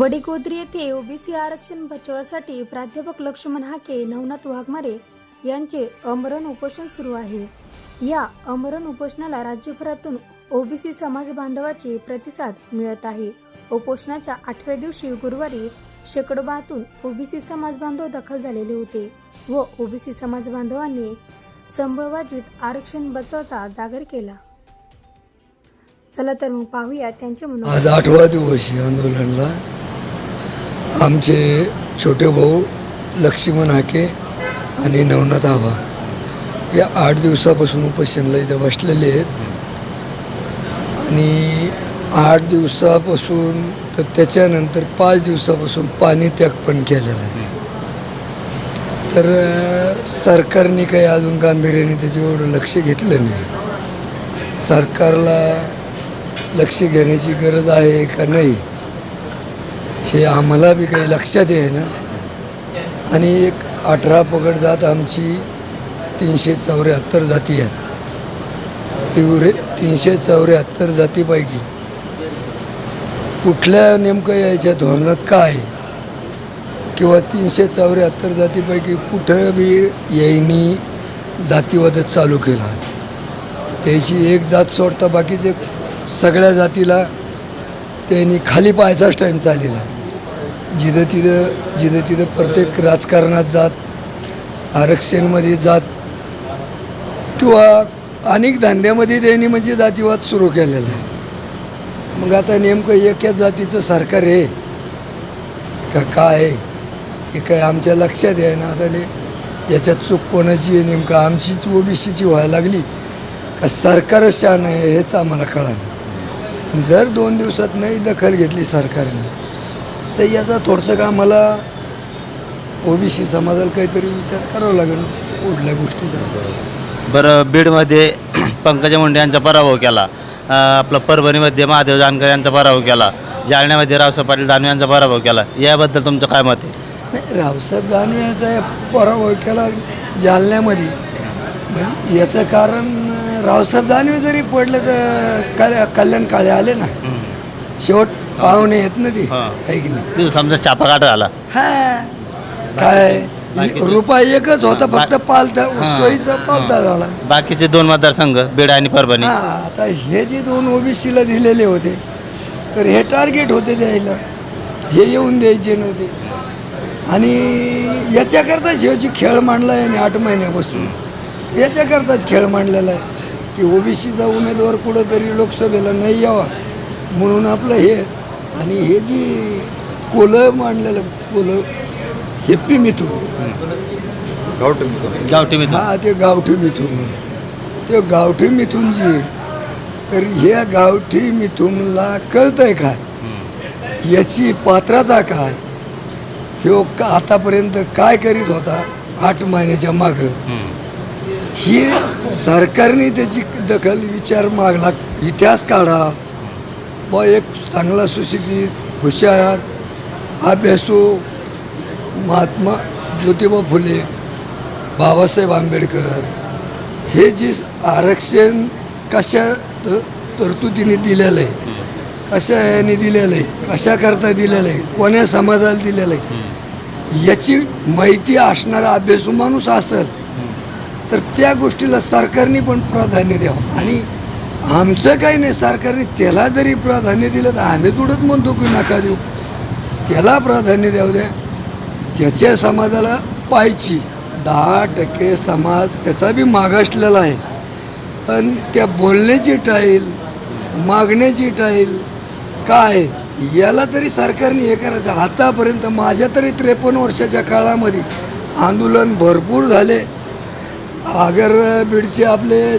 वडीगोद्री येथे ओबीसी आरक्षण बचावासाठी प्राध्यापक लक्ष्मण हाके नवनाथ वाघमारे यांचे अमरण उपोषण सुरू आहे. या अमरण उपोषणाला राज्यभरातून ओबीसी समाज बांधवाचे प्रतिसाद मिळत आहे. उपोषणाच्या आठव्या दिवशी गुरुवारी शेकडोबातून ओबीसी समाज बांधव दाखल झालेले होते व ओबीसी समाज बांधवांनी संबळ वाजवीत आरक्षण बचावचा जागर केला. चला तर मग पाहूया त्यांचे म्हणून आज आठवा दिवस आंदोलनला. आमचे छोटे भाऊ लक्ष्मण हाके आणि नवनाथ आबा या आठ दिवसापासून उपोषणला इथं बसलेले आहेत. आणि आठ दिवसापासून तर त्याच्यानंतर पाच दिवसापासून पाणी त्याग पण केलेलं आहे. तर सरकारने काही अजून गांभीर्याने त्याच्या एवढं लक्ष घेतलं नाही. सरकारला लक्ष घेण्याची गरज आहे का नाही? हे आम्हाला बी काही लक्षात आहे ना आणि एक अठरा पगड जात आमची तीनशे चौऱ्याहत्तर जाती आहेत. ती तीनशे चौऱ्याहत्तर जातीपैकी. कुठल्या नेमकं यायच्या धोरणात काय? किंवा तीनशे चौऱ्याहत्तर जातीपैकी कुठं बी यायनी जातीवादच चालू केला. त्याची एक जात सोडता बाकीचे सगळ्या जातीला त्यांनी खाली पाहायचाच टाईम चाललेला जिथं तिथं जिथं तिथं प्रत्येक राजकारणात जात आरक्षणमध्ये जात किंवा अनेक धंद्यामध्ये त्यांनी म्हणजे जातीवाद सुरू केलेला आहे. मग आता नेमकं एकाच जातीचं सरकार आहे का काय आहे हे काय आमच्या लक्षात आहे ना? आता ने याच्यात चूक कोणाची आहे नेमकं? आमचीच ओबीसीची व्हायला लागली का सरकारच शान आहे हेच आम्हाला कळालं. जर दोन दिवसात नाही दखल घेतली सरकारने तर याचा थोडंसं का आम्हाला ओबीसी समाजाला काहीतरी विचार करावा लागेल कुठल्या गोष्टीचा. बरं बीडमध्ये पंकजा मुंडे यांचा पराभव केला. अं, आपलं परभणीमध्ये महादेव जानकर यांचा पराभव केला. जालन्यामध्ये रावसाहेब पाटील दानवे यांचा पराभव केला. याबद्दल तुमचं काय मत आहे? नाही रावसाहेब दानवे याचा पराभव केला जालन्यामध्ये. म्हणजे याचं कारण अं, रावसाहेब दानवे जरी पडले तर कल कल्याण काळे आले ना. शेवट पाहुणे येत ना ते. हां. आहे की नाही? तिथं समजा छापा काढा झाला. हा. काय? बाकीचे- रुपये एकच होता फक्त पालता सोयीचा पालता झाला. बाकीचे दोन मतदारसंघ बीड आणि परभणी. हा आता हे जे दोन ओबीसीला दिलेले होते तर हे टार्गेट होते द्यायला. हे येऊन द्यायचे नव्हते. आणि याच्याकरताच हे जे खेळ मांडला आहे ना आठ महिन्यापासून याच्याकरताच खेळ मांडलेला आहे. की ओबीसीचा उमेदवार कुठंतरी लोकसभेला नाही यावा म्हणून आपलं हे आणि हे जी कोलं मांडलेलं कोलं हेप्पी मिथून गावठी मिथून. हा ते गावठी मिथून ते गावठी मिथून जी तर ह्या गावठी मिथूनला कळतंय काय याची पात्रता काय? ह्यो का आतापर्यंत काय करीत होता? आठ महिन्याच्या मागं. ही सरकारने त्याची दखल विचार मागला इतिहास काढा. व एक चांगला सुशिक्षित हुशार अभ्यासू महात्मा ज्योतिबा फुले बाबासाहेब आंबेडकर. हे जी आरक्षण कशा तरतुदीने दिलेलं आहे कशा याने दिलेलं आहे कशाकरता दिलेलं आहे कोण्या समाजाला दिलेलं आहे याची माहिती असणारा अभ्यासू माणूस असेल तर त्या गोष्टीला सरकारने पण प्राधान्य द्यावं. आणि आमचं काही नाही सरकारने त्याला जरी प्राधान्य दिलं तर आम्ही तुडत म्हणतो की नका देऊ. त्याला प्राधान्य द्यावं द्या. त्याच्या समाजाला पाहिजे दहा टक्के समाज त्याचा बी मागासलेला आहे. पण त्या बोलण्याची टाईल मागण्याची टाईल काय याला तरी सरकारने हे करायचं. आतापर्यंत माझ्या तरी त्रेपन्न वर्षाच्या काळामध्ये आंदोलन भरपूर झाले. आगर बीडचे आपले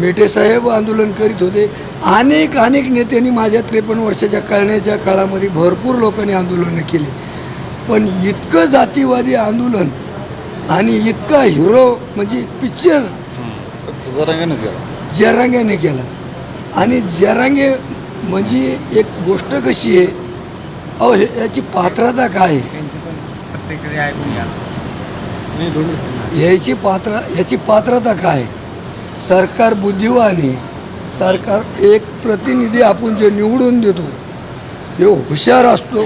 मेटे साहेब आंदोलन करीत होते. अनेक अनेक नेत्यांनी माझ्या त्रेपन्न वर्षाच्या कळण्याच्या काळामध्ये भरपूर लोकांनी आंदोलनं केली. पण इतकं जातीवादी आंदोलन आणि इतका हिरो म्हणजे पिक्चर जरांग्याने केला. आणि जरांगे म्हणजे एक गोष्ट कशी आहे? अहो हे याची पात्रता काय आहे? याची पात्र याची पात्रता काय सरकार बुद्धिवान सरकार एक प्रतिनिधी आपण जे निवडून देतो हे हुशार असतो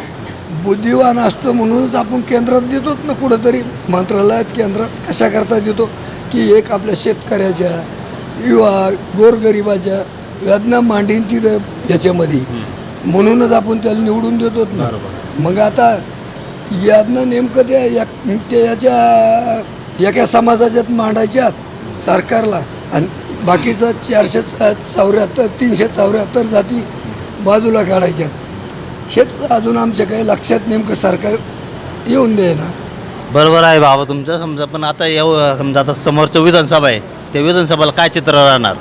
बुद्धिवान असतो म्हणूनच आपण केंद्रात देतोच ना कुठंतरी. मंत्रालयात केंद्रात कशा करता देतो की एक आपल्या शेतकऱ्याच्या युवा गोरगरिबाच्या वेदना मांडीन तिथं याच्यामध्ये. म्हणूनच आपण त्याला निवडून देतोच ना. मग आता यातनं नेमकं त्या याच्या एका समाजाच्यात मांडायच्यात सरकारला. आणि बाकीचं चारशे चौऱ्याहत्तर तीनशे चौऱ्याहत्तर जाती बाजूला काढायच्या. हेच अजून आमच्या काही लक्षात नेमकं सरकार येऊन दे ना. बरोबर आहे बाबा तुमचं समजा पण आता येऊ समजा आता समोरचं विधानसभा आहे त्या विधानसभेला काय चित्र राहणार?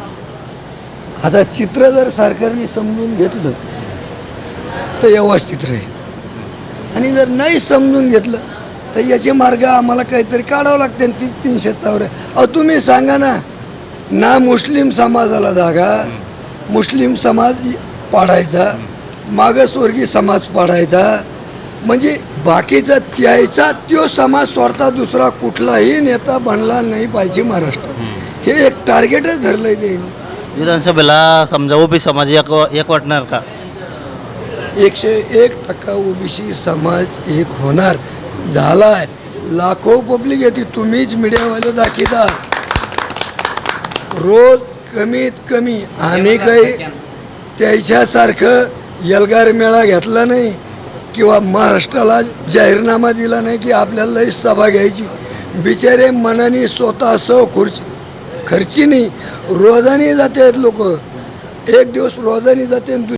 आता चित्र जर सरकारने समजून घेतलं तर व्यवस्थित राहील. आणि जर नाही समजून घेतलं तर याचे मार्ग आम्हाला काहीतरी काढावं लागते ती तीनशे चौऱ्या अहो तुम्ही सांगा ना ना मुस्लिम समाजाला जागा मुस्लिम समाज पाडायचा मागासवर्गीय समाज पाडायचा. म्हणजे बाकीचा त्याचा तो समाज सोडता दुसरा कुठलाही नेता बनला नाही पाहिजे महाराष्ट्रात. हे एक टार्गेटच धरलंय ते. विधानसभेला समजा ओबी समाज एक एक वाटणार का? एकशे एक टक्का ओबीसी समाज एक होणार. झालाय. लाखो पब्लिक येते तुम्हीच मीडियावाले दाखवता रोज कमीत कमी आम्ही काही त्याच्यासारखं यलगार मेळा घेतला नाही किंवा महाराष्ट्राला जाहीरनामा दिला नाही की आपल्याला लई सभा घ्यायची. बिचारे मनाने स्वतः सव खुर्ची खर्ची नाही. रोजाने जाते लोक. एक दिवस रोजाने जाते